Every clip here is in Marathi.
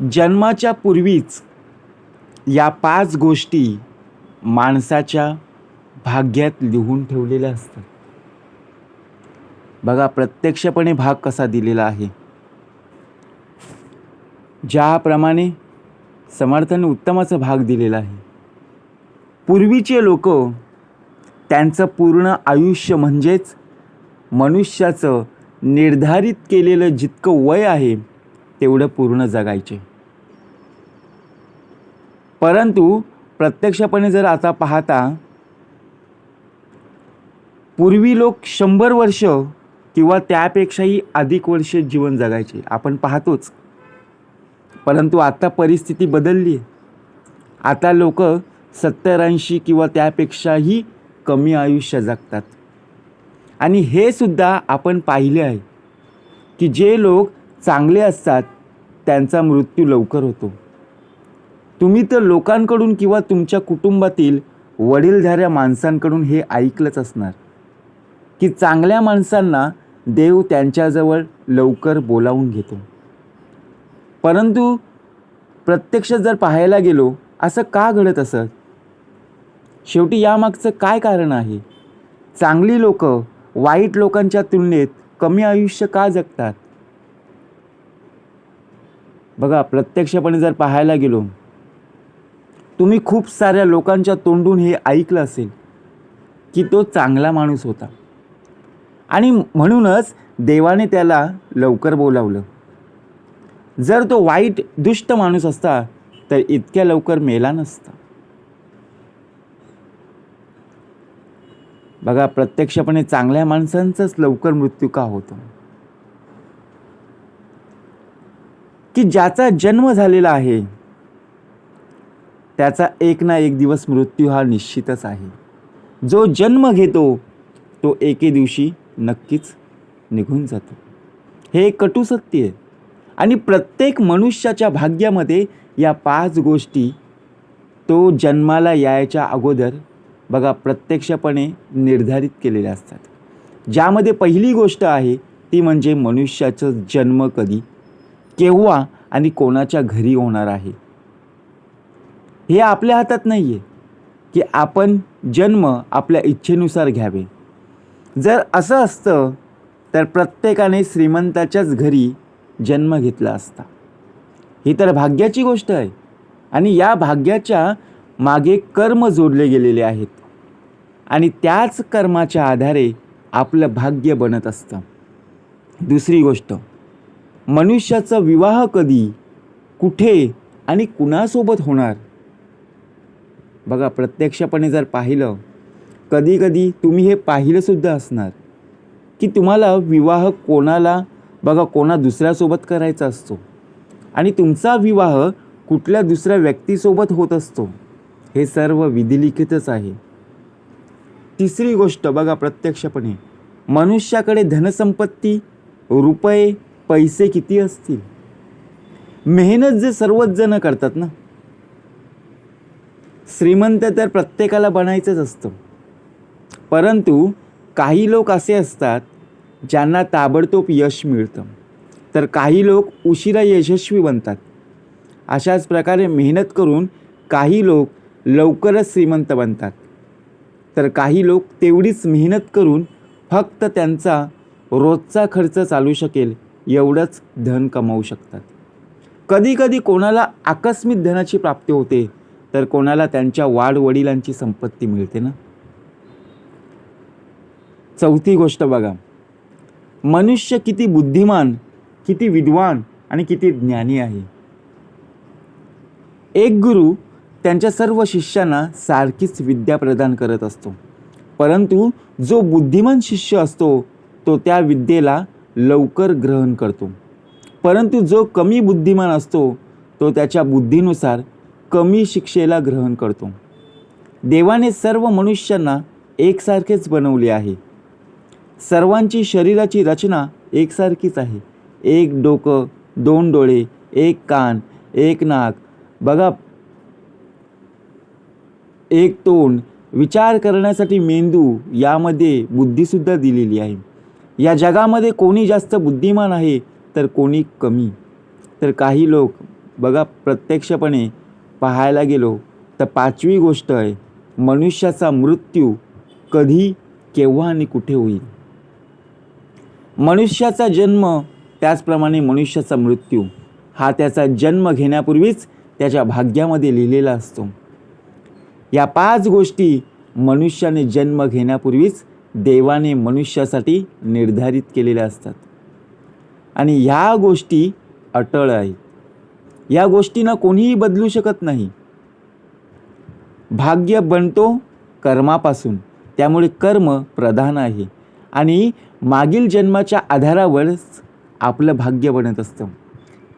जन्माच्या पूर्वीच या पाच गोष्टी माणसाच्या भाग्यात लिहून ठेवलेल्या असतात. बघा प्रत्यक्षपणे भाग कसा दिलेला आहे. ज्याप्रमाणे समर्थाने उत्तमाचा भाग दिलेला आहे. पूर्वीचे लोक त्यांचं पूर्ण आयुष्य म्हणजेच मनुष्याचं निर्धारित केलेलं जितकं वय आहे तेवढं पूर्ण जगायचे. परंतु प्रत्यक्षपणे जर आता पाहता पूर्वी लोक शंभर वर्ष किंवा त्यापेक्षाही अधिक वर्ष जीवन जगायचे. आपण पाहतोच. परंतु आता परिस्थिती बदलली. आहे आता लोक सत्तर ऐंशी किंवा त्यापेक्षाही कमी आयुष्य जगतात. आणि हे सुद्धा आपण पाहिले आहे की जे लोक चांगले असतात त्यांचा मृत्यू लवकर होतो. तुम्ही तर लोकांकडून किंवा तुमच्या कुटुंबातील वडीलधाऱ्या माणसांकडून हे ऐकलंच असणार. की चांगल्या माणसांना देव त्यांच्याजवळ लवकर बोलावून घेतो. परंतु प्रत्यक्ष जर पाहायला गेलो असं का घडत असत? शेवटी यामागचं काय कारण आहे? चांगली लोक वाईट लोकांच्या तुलनेत कमी आयुष्य का जगतात? बघा प्रत्यक्षपणे जर पाहायला गेलो तुम्ही खूप साऱ्या लोकांच्या तोंडून हे ऐकलं असेल की तो चांगला माणूस होता. आणि म्हणूनच देवाने त्याला लवकर बोलावलं. जर तो वाईट दुष्ट माणूस असता तर इतक्या लवकर मेला नसता. बघा प्रत्यक्षपणे चांगल्या माणसांचाच लवकर मृत्यू का होतो? की ज्याचा जन्म झालेला आहे त्याचा एक ना एक दिवस मृत्यू हा निश्चितच आहे. जो जन्म घेतो तो एके दिवशी नक्कीच निघून जातो. हे कटू सत्य आहे. आणि प्रत्येक मनुष्याच्या भाग्यामध्ये या पाच गोष्टी तो जन्माला यायच्या अगोदर बघा प्रत्यक्षपणे निर्धारित केलेल्या असतात. ज्यामध्ये पहिली गोष्ट आहे ती म्हणजे मनुष्याचं जन्म कधी केव्हा आणि कोणाच्या घरी होणार आहे? हे आपल्या हातात नाही आहे की आपण जन्म आपल्या इच्छेनुसार घ्यावे. जर असं असतं तर प्रत्येकाने श्रीमंताच्याच घरी जन्म घेतला असता. ही तर भाग्याची गोष्ट आहे आणि या भाग्याच्या मागे कर्म जोडले गेलेले आहेत आणि त्याच कर्माच्या आधारे आपलं भाग्य बनत असतं. दुसरी गोष्ट मनुष्याचा विवाह कधी कुठे आणि कुणासोबत होणार? बघा प्रत्यक्षपणे जर पाहिलं कधी कधी तुम्ही हे पाहिलंसुद्धा असणार. की तुम्हाला विवाह कोणाला बघा कोणा दुसऱ्यासोबत करायचा असतो. आणि तुमचा विवाह कुठल्या दुसऱ्या व्यक्तीसोबत होत असतो. हे सर्व विधिलिखितच आहे. तिसरी गोष्ट बघा प्रत्यक्षपणे. मनुष्याकडे धनसंपत्ती रुपये पैसे किती असतील? मेहनत जे सर्वच जण करतात ना? श्रीमंत तर प्रत्येकाला बनायचंच असतं. परंतु काही लोक असे असतात ज्यांना ताबडतोब यश मिळतं. तर काही लोक उशिरा यशस्वी बनतात. अशाच प्रकारे मेहनत करून काही लोक लवकरच श्रीमंत बनतात. तर काही लोक तेवढीच मेहनत करून फक्त त्यांचा रोजचा खर्च चालू शकेल एवढंच धन कमावू शकतात. कधीकधी कोणाला आकस्मिक धनाची प्राप्ती होते तर कोणाला त्यांच्या वाडवडिलांची संपत्ती मिळते ना? चौथी गोष्ट बघा. मनुष्य किती बुद्धिमान किती विद्वान आणि किती ज्ञानी आहे. एक गुरु त्यांच्या सर्व शिष्यांना सारखीच विद्या प्रदान करत असतो. परंतु जो बुद्धिमान शिष्य असतो तो त्या विद्येला लवकर ग्रहण करतो. परंतु जो कमी बुद्धिमान असतो तो त्याच्या बुद्धीनुसार कमी शिक्षेला ग्रहण करतो. देवाने सर्व मनुष्यांना एकसारखेच बनवले आहे. सर्वांची शरीराची रचना एकसारखीच आहे. एक डोकं दोन डोळे एक कान एक नाक. बघा एक तोंड. विचार करण्यासाठी मेंदू यामध्ये बुद्धीसुद्धा दिलेली आहे. या जगामध्ये कोणी जास्त बुद्धिमान आहे तर कोणी कमी. तर काही लोक बघा प्रत्यक्षपणे पाहायला गेलो तर पाचवी गोष्ट आहे मनुष्याचा मृत्यू कधी केव्हा आणि कुठे होईल? मनुष्याचा जन्म त्याचप्रमाणे मनुष्याचा मृत्यू हा त्याचा जन्म घेण्यापूर्वीच त्याच्या भाग्यामध्ये लिहिलेला असतो. या पाच गोष्टी मनुष्याने जन्म घेण्यापूर्वीच देवाने मनुष्यासाठी निर्धारित केलेल्या असतात. आणि ह्या गोष्टी अटळ आहेत. या गोष्टींना कोणीही बदलू शकत नाही. भाग्य बनतो कर्मापासून. त्यामुळे कर्म प्रधान आहे. आणि मागील जन्माच्या आधारावरच आपलं भाग्य बनत असतं.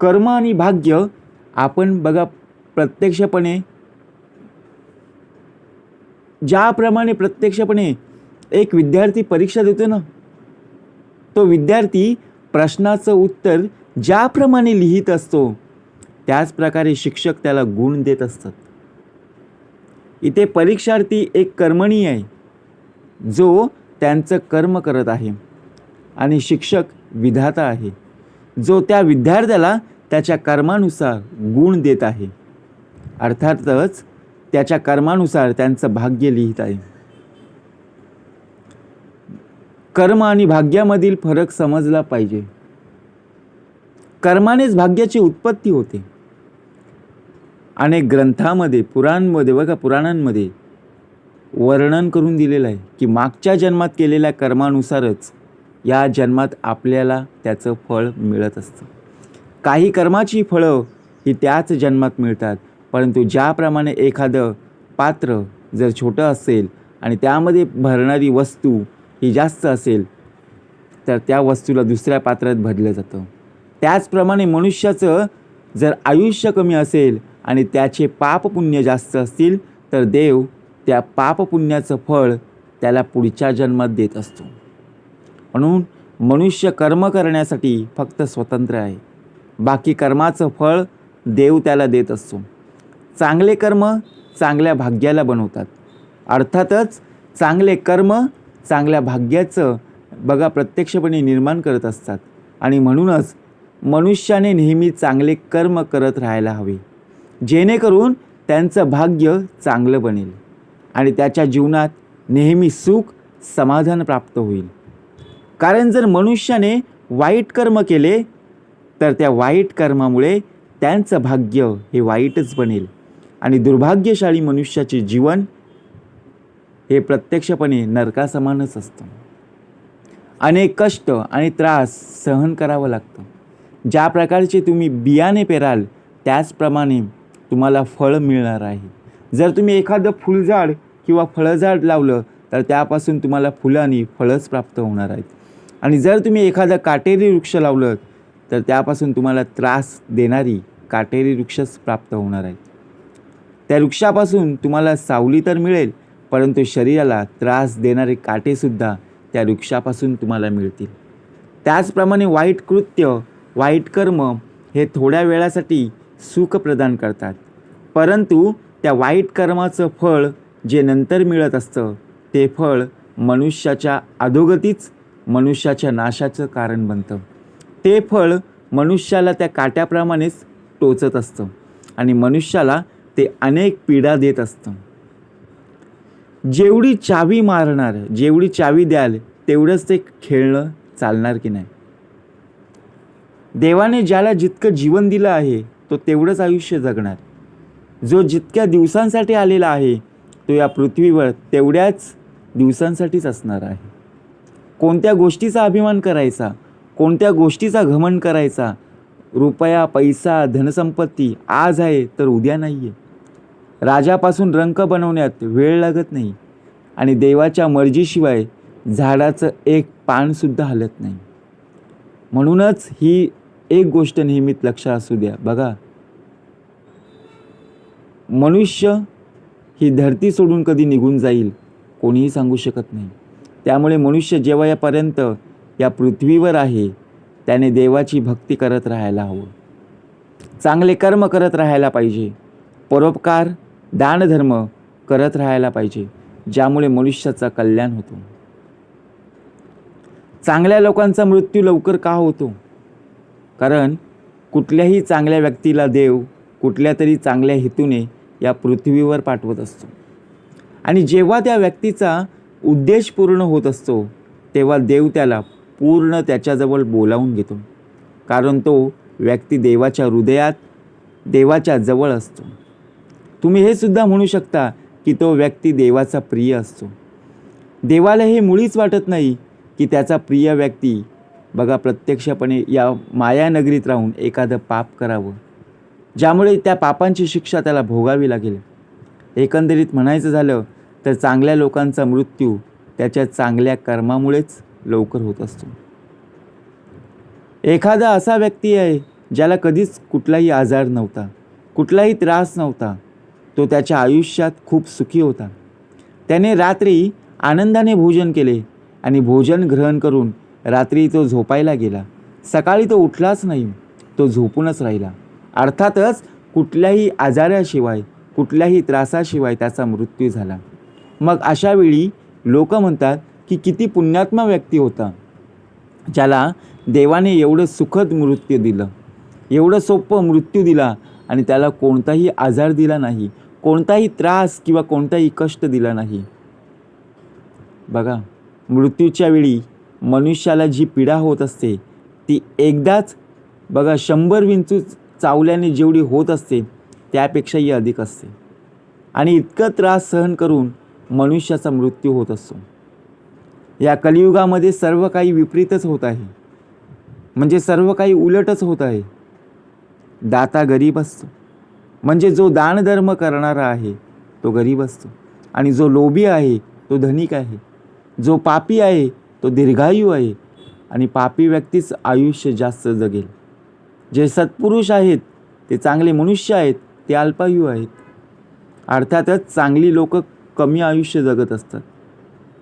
कर्म आणि भाग्य आपण बघा प्रत्यक्षपणे. ज्याप्रमाणे प्रत्यक्षपणे एक विद्यार्थी परीक्षा देतो ना तो विद्यार्थी प्रश्नाचं उत्तर ज्याप्रमाणे लिहित असतो त्याच प्रकारे शिक्षक त्याला गुण देत असतात. इथे परीक्षार्थी एक कर्मणी आहे जो त्यांचं कर्म करत आहे आणि शिक्षक विधाता आहे जो त्या विद्यार्थ्याला त्याच्या कर्मानुसार गुण देत आहे. अर्थातच त्याच्या कर्मानुसार त्यांचं भाग्य लिहित आहे. कर्म आणि भाग्यामधील फरक समजला पाहिजे. कर्मानेच भाग्याची उत्पत्ती होते. अनेक ग्रंथामध्ये पुराणमध्ये बघा पुराणांमध्ये वर्णन करून दिलेलं आहे की मागच्या जन्मात केलेल्या कर्मानुसारच या जन्मात आपल्याला त्याचं फळ मिळत असतं. काही कर्माची फळं ही त्याच जन्मात मिळतात परंतु ज्याप्रमाणे एखादं पात्र जर छोटं असेल आणि त्यामध्ये भरणारी वस्तू ही जास्त असेल तर त्या वस्तूला दुसऱ्या पात्रात भरलं जातं. त्याचप्रमाणे मनुष्याचं जर आयुष्य कमी असेल आणि त्याचे पापपुण्य जास्त असतील तर देव त्या पापपुण्याचं फळ त्याला पुढच्या जन्मात देत असतो. म्हणून मनुष्य कर्म करण्यासाठी फक्त स्वतंत्र आहे. बाकी कर्माचं फळ देव त्याला देत असतो. चांगले कर्म चांगल्या भाग्याला बनवतात. अर्थातच चांगले कर्म चांगल्या भाग्याचं बघा प्रत्यक्षपणे निर्माण करत असतात. आणि म्हणूनच मनुष्याने नेहमी चांगले कर्म करत राहायला हवे. जेणेकरून त्यांचं भाग्य चांगलं बनेल आणि त्याच्या जीवनात नेहमी सुख समाधान प्राप्त होईल. कारण जर मनुष्याने वाईट कर्म केले तर त्या वाईट कर्मामुळे त्यांचं भाग्य हे वाईटच बनेल. आणि दुर्भाग्यशाळी मनुष्याचे जीवन हे प्रत्यक्षपणे नरकासमानच असतं. अनेक कष्ट आणि त्रास सहन करावं लागतं. ज्या प्रकारचे तुम्ही बियाणे पेराल त्याचप्रमाणे तुम्हाला फळ मिळणार आहे. जर तुम्ही एखादं फुलझाड किंवा फळझाड लावलं तर त्यापासून तुम्हाला फुलं आणि फळंच प्राप्त होणार आहेत. आणि जर तुम्ही एखादं काटेरी वृक्ष लावलं तर त्यापासून तुम्हाला त्रास देणारी काटेरी वृक्षच प्राप्त होणार आहेत. त्या वृक्षापासून तुम्हाला सावली तर मिळेल परंतु शरीराला त्रास देणारे काटेसुद्धा त्या वृक्षापासून तुम्हाला मिळतील. त्याचप्रमाणे वाईट कृत्य वाईट कर्म हे थोड्या वेळासाठी सुख प्रदान करतात. परंतु त्या वाईट कर्माचं फळ जे नंतर मिळत असतं ते फळ मनुष्याच्या अधोगतीच मनुष्याच्या नाशाचं कारण बनतं. ते फळ मनुष्याला त्या काट्याप्रमाणेच टोचत असतं आणि मनुष्याला ते अनेक पीडा देत असतं. जेवढी चावी मारणार जेवढी चावी द्याल तेवढंच ते खेळणं चालणार की नाही? देवाने ज्याला जितकं जीवन दिलं आहे तो तेवढंच आयुष्य जगणार. जो जितक्या दिवसांसाठी आलेला आहे तो या पृथ्वीवर तेवढ्याच दिवसांसाठीच असणार आहे. कोणत्या गोष्टीचा अभिमान करायचा कोणत्या गोष्टीचा घमंड करायचा रुपया पैसा धनसंपत्ती आज आहे तर उद्या नाही आहे राजापासून रंक बनवण्यात वेळ लागत नाही आणि देवाच्या मर्जीशिवाय झाडाचं एक पानसुद्धा हलत नाही. म्हणूनच ही एक गोष्ट नेहमीच लक्षात असू द्या. बघा. मनुष्य ही धरती सोडून कधी निघून जाईल कोणीही सांगू शकत नाही. त्यामुळे मनुष्य जेव्हा यापर्यंत या पृथ्वीवर आहे त्याने देवाची भक्ती करत राहायला हवं. चांगले कर्म करत राहायला पाहिजे. परोपकार दानधर्म करत राहायला पाहिजे ज्यामुळे मनुष्याचा कल्याण होतो. चांगल्या लोकांचा मृत्यू लवकर का होतो? कारण कुठल्याही चांगल्या व्यक्तीला देव कुठल्या तरी चांगल्या हेतूने या पृथ्वीवर पाठवत असतो. आणि जेव्हा त्या व्यक्तीचा उद्देश पूर्ण होत असतो तेव्हा देव त्याला पूर्ण त्याच्याजवळ बोलावून घेतो. कारण तो व्यक्ती देवाच्या हृदयात देवाच्या जवळ असतो. तुम्ही हे सुद्धा म्हणू शकता की तो व्यक्ती देवाचा प्रिय असतो. देवाला हे मुळीच वाटत नाही की त्याचा प्रिय व्यक्ती बघा प्रत्यक्षपणे या मायानगरीत राहून एखादं पाप करावं. ज्यामुळे त्या पापांची शिक्षा त्याला भोगावी लागेल. एकंदरीत म्हणायचं झालं तर चांगल्या लोकांचा मृत्यू त्याच्या चांगल्या कर्मामुळेच लवकर होत असतो. एखादा असा व्यक्ती आहे ज्याला कधीच कुठलाही आजार नव्हता कुठलाही त्रास नव्हता तो त्याच्या आयुष्यात खूप सुखी होता. त्याने रात्री आनंदाने भोजन केले आणि भोजन ग्रहण करून रात्री तो झोपायला गेला. सकाळी तो उठलाच नाही तो झोपूनच राहिला. अर्थातच कुठल्याही आजाराशिवाय कुठल्याही त्रासाशिवाय त्याचा मृत्यू झाला. मग अशा वेळी लोक म्हणतात की किती पुण्यात्मा व्यक्ती होता. ज्याला देवाने एवढं सुखद मृत्यू दिलं. एवढं सोपं मृत्यू दिला आणि त्याला कोणताही आजार दिला नाही. कोणताही त्रास किंवा कोणताही कष्ट दिला नाही. बघा मृत्यूच्या वेळी मनुष्याला जी पीडा होत असते ती एकदाच बघा शंभर विंचू चावल्याने जेवढी होत असते त्यापेक्षाही अधिक असते. आणि इतकं त्रास सहन करून मनुष्याचा मृत्यू होत असतो. या कलियुगामध्ये सर्व काही विपरीतच होत आहे. म्हणजे सर्व काही उलटच होत आहे. दाता गरीब असतो. म्हणजे जो दानधर्म करणारा आहे तो गरीब असतो. आणि जो लोभी आहे तो धनिक आहे. जो पापी आहे तो दीर्घायू आहे. आणि पापी व्यक्तीच आयुष्य जास्त जगेल. जे सत्पुरुष आहेत ते चांगले मनुष्य आहेत ते अल्पायू आहेत. अर्थातच चांगली लोक कमी आयुष्य जगत असतात.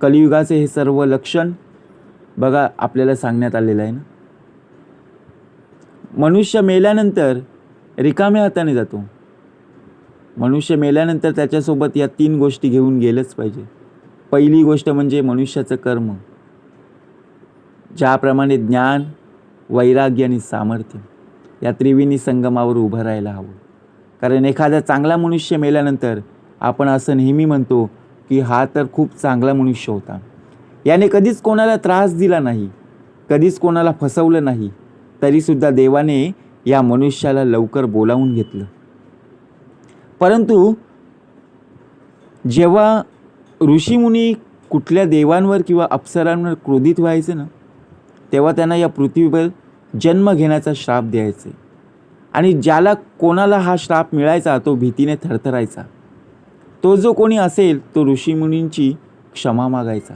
कलियुगाचे हे सर्व लक्षण बघा आपल्याला सांगण्यात आलेलं आहे ना? मनुष्य मेल्यानंतर रिकाम्या हाताने जातो. मनुष्य मेल्यानंतर त्याच्यासोबत या तीन गोष्टी घेऊन गेलंच पाहिजे. पहिली गोष्ट म्हणजे मनुष्याचं कर्म. ज्याप्रमाणे ज्ञान वैराग्य आणि सामर्थ्य या त्रिवेणी संगमावर उभं राहायला हवं. कारण एखादा चांगला मनुष्य मेल्यानंतर आपण असं नेहमी म्हणतो की हा तर खूप चांगला मनुष्य होता. याने कधीच कोणाला त्रास दिला नाही कधीच कोणाला फसवलं नाही तरीसुद्धा देवाने या मनुष्याला लवकर बोलावून घेतलं. परंतु जेव्हा ऋषीमुनी कुठल्या देवांवर किंवा अप्सरांवर क्रोधित व्हायचे ना तेव्हा त्यांना या पृथ्वीवर जन्म घेण्याचा श्राप द्यायचे. आणि ज्याला कोणाला हा श्राप मिळायचा तो भीतीने थरथरायचा. तो जो कोणी असेल तो ऋषीमुनींची क्षमा मागायचा.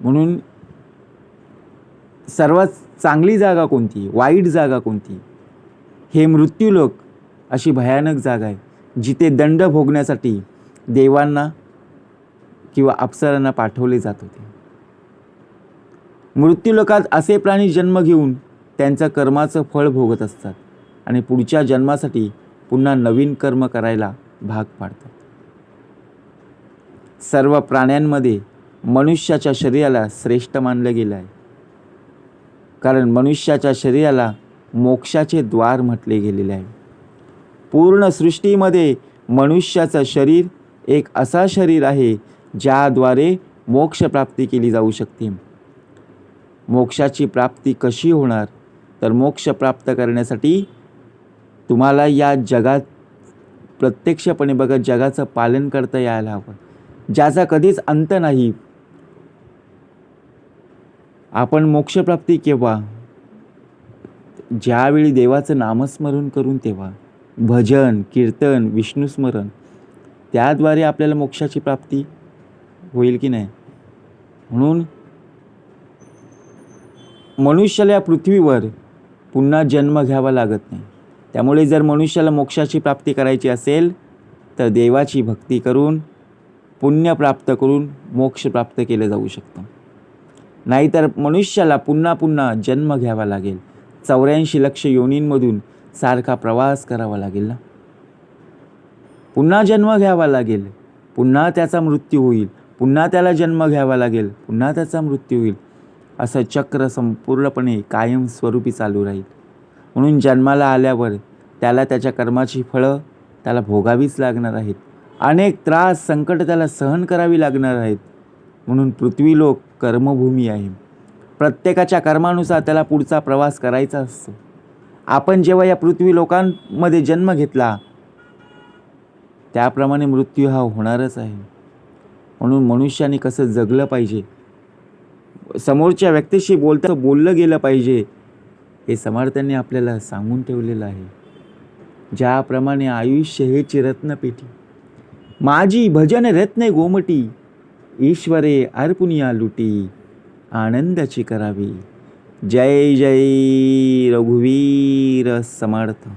म्हणून सर्वात चांगली जागा कोणती? वाईट जागा कोणती? हे मृत्यूलोक अशी भयानक जागा आहे जिथे दंड भोगण्यासाठी देवांना किंवा अप्सरांना पाठवले जात होते. मृत्यूलोकात असे प्राणी जन्म घेऊन त्यांच्या कर्माचं फळ भोगत असतात आणि पुढच्या जन्मासाठी पुन्हा नवीन कर्म करायला भाग पाडतात. सर्व प्राण्यांमध्ये मनुष्याच्या शरीराला श्रेष्ठ मानलं गेलं आहे. कारण मनुष्याच्या शरीराला मोक्षाचे द्वार म्हटले गेलेले आहे. पूर्ण सृष्टीमध्ये मनुष्याचं शरीर एक असा शरीर आहे ज्याद्वारे मोक्षप्राप्ती केली जाऊ शकते. मोक्षाची प्राप्ती कशी होणार? तर मोक्ष प्राप्त करण्यासाठी तुम्हाला या जगात प्रत्यक्षपणे बघत जगाचं पालन करता यायला हवं. ज्याचा कधीच अंत नाही. आपण मोक्षप्राप्ती केव्हा? ज्यावेळी देवाचं नामस्मरण करून तेव्हा. भजन कीर्तन विष्णुस्मरण त्याद्वारे आपल्याला मोक्षाची प्राप्ती होईल की नाही? म्हणून मनुष्याला या पृथ्वीवर पुन्हा जन्म घ्यावा लागत नाही. त्यामुळे जर मनुष्याला मोक्षाची प्राप्ती करायची असेल तर देवाची भक्ती करून पुण्य प्राप्त करून मोक्ष प्राप्त केलं जाऊ शकतं. नाहीतर मनुष्याला पुन्हा पुन्हा जन्म घ्यावा लागेल. चौऱ्याऐंशी लक्ष योनींमधून सारखा प्रवास करावा लागेल ना? पुन्हा जन्म घ्यावा लागेल. पुन्हा त्याचा मृत्यू होईल. पुन्हा त्याला जन्म घ्यावा लागेल. पुन्हा त्याचा मृत्यू होईल. असं चक्र संपूर्णपणे कायमस्वरूपी चालू राहील. म्हणून जन्माला आल्यावर त्याला त्याच्या कर्माची फळं त्याला भोगावीच लागणार आहेत. अनेक त्रास संकट त्याला सहन करावी लागणार आहेत. म्हणून पृथ्वी लोक कर्मभूमी आहे. प्रत्येकाच्या कर्मानुसार त्याला पुढचा प्रवास करायचा असतो. आपण जेव्हा या पृथ्वी लोकांमध्ये जन्म घेतला त्याप्रमाणे मृत्यू हा होणारच आहे. म्हणून मनुष्याने कसं जगलं पाहिजे समोरच्या व्यक्तीशी बोलता बोललं गेलं पाहिजे हे समर्थांनी आपल्याला सांगून ठेवलेलं आहे. ज्याप्रमाणे आयुष्य हे रत्नपेटी माझी भजन रत्ने गोमटी ईश्वरे अर्पुनिया लुटी आनंदाची करावी. जय जय रघुवीर समर्थ।